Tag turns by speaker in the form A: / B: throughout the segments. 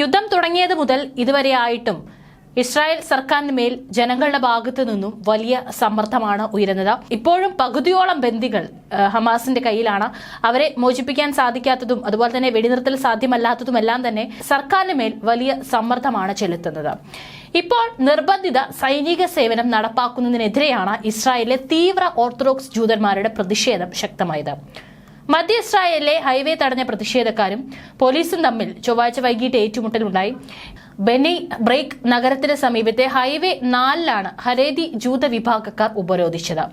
A: യുദ്ധം തുടങ്ങിയത് മുതൽ ഇതുവരെയായിട്ടും ഇസ്രായേൽ സർക്കാരിന് മേൽ ജനങ്ങളുടെ ഭാഗത്തു നിന്നും വലിയ സമ്മർദ്ദമാണ് ഉയരുന്നത്. ഇപ്പോഴും പകുതിയോളം ബന്ദികൾ ഹമാസിന്റെ കയ്യിലാണ്. അവരെ മോചിപ്പിക്കാൻ സാധിക്കാത്തതും അതുപോലെ തന്നെ വെടിനിർത്തൽ സാധ്യമല്ലാത്തതുമെല്ലാം തന്നെ സർക്കാരിന് മേൽ വലിയ സമ്മർദ്ദമാണ് ചെലുത്തുന്നത്. ഇപ്പോൾ നിർബന്ധിത സൈനിക സേവനം നടപ്പാക്കുന്നതിനെതിരെയാണ് ഇസ്രായേലിലെ തീവ്ര ഓർത്തഡോക്സ് ജൂതന്മാരുടെ പ്രതിഷേധം ശക്തമായത്. മധ്യ ഇസ്രായേലിലെ ഹൈവേ തടഞ്ഞ പ്രതിഷേധക്കാരും പോലീസും തമ്മിൽ ചൊവ്വാഴ്ച വൈകിട്ട് ഏറ്റുമുട്ടലുണ്ടായി ബെനി ബ്രേക്ക് നഗരത്തിന് സമീപത്തെ ഹൈവേ നാലിലാണ് ഹരേതി ജൂത വിഭാഗക്കാർ ഉപരോധിച്ചത്.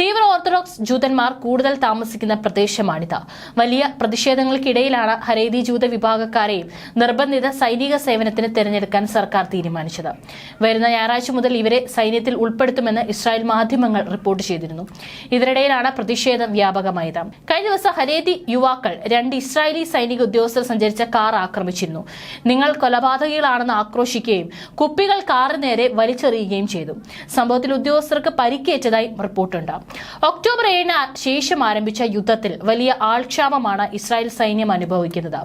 A: തീവ്ര ഓർത്തഡോക്സ് ജൂതന്മാർ കൂടുതൽ താമസിക്കുന്ന പ്രദേശമാണിത്. വലിയ പ്രതിഷേധങ്ങൾക്കിടയിലാണ് ഹരേതി ജൂത വിഭാഗക്കാരെയും നിർബന്ധിത സൈനിക സേവനത്തിന് തിരഞ്ഞെടുക്കാൻ സർക്കാർ തീരുമാനിച്ചത്. വരുന്ന ഞായറാഴ്ച മുതൽ ഇവരെ സൈന്യത്തിൽ ഉൾപ്പെടുത്തുമെന്ന് ഇസ്രായേൽ മാധ്യമങ്ങൾ റിപ്പോർട്ട് ചെയ്തിരുന്നു. ഇതിനിടയിലാണ് പ്രതിഷേധം വ്യാപകമായത്. കഴിഞ്ഞ ദിവസം ഹരേതി യുവാക്കൾ രണ്ട് ഇസ്രായേലി സൈനിക ഉദ്യോഗസ്ഥർ സഞ്ചരിച്ച കാർ ആക്രമിച്ചിരുന്നു. നിങ്ങൾ കൊലപാതകികളാണെന്ന് ആക്രോശിക്കുകയും കുപ്പികൾ കാറിന് നേരെ വലിച്ചെറിയുകയും ചെയ്തു. സംഭവത്തിൽ ഉദ്യോഗസ്ഥർക്ക് പരിക്കേറ്റതായി റിപ്പോർട്ടുണ്ട്. ഒക്ടോബർ ഏഴിന് ശേഷം ആരംഭിച്ച യുദ്ധത്തിൽ വലിയ ആൾക്ഷാമമാണ് ഇസ്രായേൽ സൈന്യം അനുഭവിക്കുന്നത്.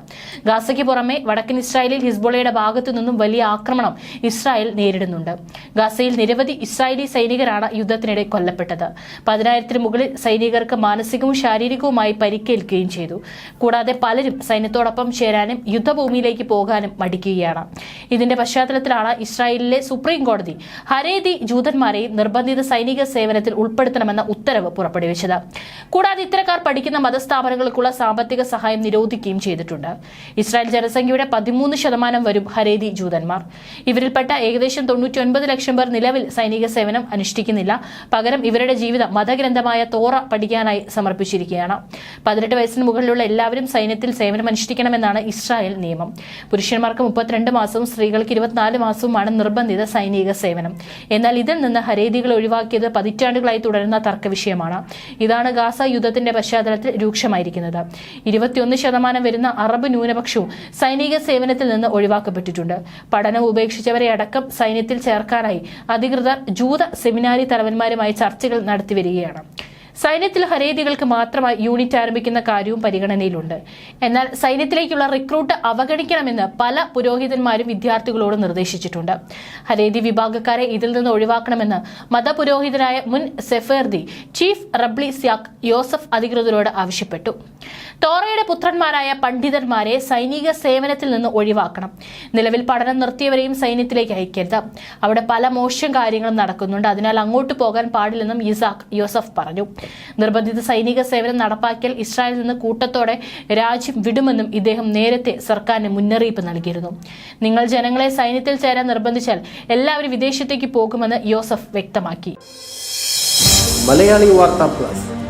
A: ഗാസയ്ക്ക് പുറമെ വടക്കൻ ഇസ്രായേലിൽ ഹിസ്ബോളയുടെ ഭാഗത്തു നിന്നും വലിയ ആക്രമണം ഇസ്രായേൽ നേരിടുന്നുണ്ട്. ഗാസയിൽ നിരവധി ഇസ്രായേലി സൈനികരാണ് യുദ്ധത്തിനിടെ കൊല്ലപ്പെട്ടത്. പതിനായിരത്തിന് മുകളിൽ സൈനികർക്ക് മാനസികവും ശാരീരികവുമായി പരിക്കേൽക്കുകയും ചെയ്തു. കൂടാതെ പലരും സൈന്യത്തോടൊപ്പം ചേരാനും യുദ്ധഭൂമിയിലേക്ക് പോകാനും മടിക്കുകയാണ്. ഇതിന്റെ പശ്ചാത്തലത്തിലാണ് ഇസ്രായേലിലെ സുപ്രീം കോടതി ഹരേതി ജൂതന്മാരെയും നിർബന്ധിത സൈനിക സേവനത്തിൽ ഉൾപ്പെടുത്തണമെന്ന ഉത്തരവ് പുറപ്പെടുവിച്ചത്. കൂടാതെ ഇത്തരക്കാർ പഠിക്കുന്ന മതസ്ഥാപനങ്ങൾക്കുള്ള സാമ്പത്തിക സഹായം നിരോധിക്കുകയും ചെയ്തിട്ടുണ്ട്. ഇസ്രായേൽ ജനസംഖ്യയുടെ പതിമൂന്ന് ശതമാനം വരും ഹരേതി ജൂതന്മാർ. ഇവരിൽപ്പെട്ട ഏകദേശം തൊണ്ണൂറ്റി ലക്ഷം പേർ നിലവിൽ സൈനിക സേവനം അനുഷ്ഠിക്കുന്നില്ല. പകരം ഇവരുടെ ജീവിതം മതഗ്രന്ഥമായ തോറ പഠിക്കാനായി സമർപ്പിച്ചിരിക്കുകയാണ്. പതിനെട്ട് വയസ്സിന് മുകളിലുള്ള എല്ലാവരും സൈന്യത്തിൽ സേവനം അനുഷ്ഠിക്കണമെന്നാണ് ഇസ്രായേൽ നിയമം. പുരുഷന്മാർക്ക് മുപ്പത്തിരണ്ട് മാസവും സ്ത്രീകൾക്ക് ഇരുപത്തിനാല് മാസവുമാണ് നിർബന്ധിത സൈനിക സേവനം. എന്നാൽ ഇതിൽ നിന്ന് ഹരേദികൾ ഒഴിവാക്കിയത് പതിറ്റാണ്ടുകളായി തുടരുന്ന തർക്ക വിഷയമാണ് ഇതാണ് ഗാസ യുദ്ധത്തിന്റെ പശ്ചാത്തലത്തിൽ രൂക്ഷമായിരിക്കുന്നത്. ഇരുപത്തിയൊന്ന് ശതമാനം വരുന്ന അറബ് ന്യൂനപക്ഷവും സൈനിക സേവനത്തിൽ നിന്ന് ഒഴിവാക്കപ്പെട്ടിട്ടുണ്ട്. പഠനം ഉപേക്ഷിച്ചവരെ അടക്കം സൈന്യത്തിൽ ചേർക്കാനായി അധികൃതർ ജൂത സെമിനാരി തലവന്മാരുമായി ചർച്ചകൾ നടത്തിവരികയാണ്. സൈന്യത്തിൽ ഹരേദികൾക്ക് മാത്രമായി യൂണിറ്റ് ആരംഭിക്കുന്ന കാര്യവും പരിഗണനയിലുണ്ട്. എന്നാൽ സൈന്യത്തിലേക്കുള്ള റിക്രൂട്ട് അവഗണിക്കണമെന്ന് പല പുരോഹിതന്മാരും വിദ്യാർത്ഥികളോട് നിർദ്ദേശിച്ചിട്ടുണ്ട്. ഹരേദി വിഭാഗക്കാരെ ഇതിൽ നിന്ന് ഒഴിവാക്കണമെന്ന് മതപുരോഹിതനായ മുൻ സെഫേർദി ചീഫ് റബ്ലി സ്യാഖ് യോസഫ് അധികൃതരോട് ആവശ്യപ്പെട്ടു. തോറയുടെ പുത്രന്മാരായ പണ്ഡിതന്മാരെ സൈനിക സേവനത്തിൽ നിന്ന് ഒഴിവാക്കണം. നിലവിൽ പഠനം നിർത്തിയവരെയും സൈന്യത്തിലേക്ക് അയക്കരുത്. അവിടെ പല മോശം കാര്യങ്ങളും നടക്കുന്നുണ്ട്. അതിനാൽ അങ്ങോട്ട് പോകാൻ പാടില്ലെന്നും ഇസാഖ് യോസഫ് പറഞ്ഞു. നിർബന്ധിത സൈനിക സേവനം നടപ്പാക്കിയാൽ ഇസ്രായേലിൽ നിന്ന് കൂട്ടത്തോടെ രാജ്യം വിടുമെന്നും ഇദ്ദേഹം നേരത്തെ സർക്കാരിന് മുന്നറിയിപ്പ് നൽകിയിരുന്നു. നിങ്ങൾ ജനങ്ങളെ സൈന്യത്തിൽ ചേരാൻ നിർബന്ധിച്ചാൽ എല്ലാവരും വിദേശത്തേക്ക് പോകുമെന്ന് യോസഫ് വ്യക്തമാക്കി.
B: Malayali Vartha plus.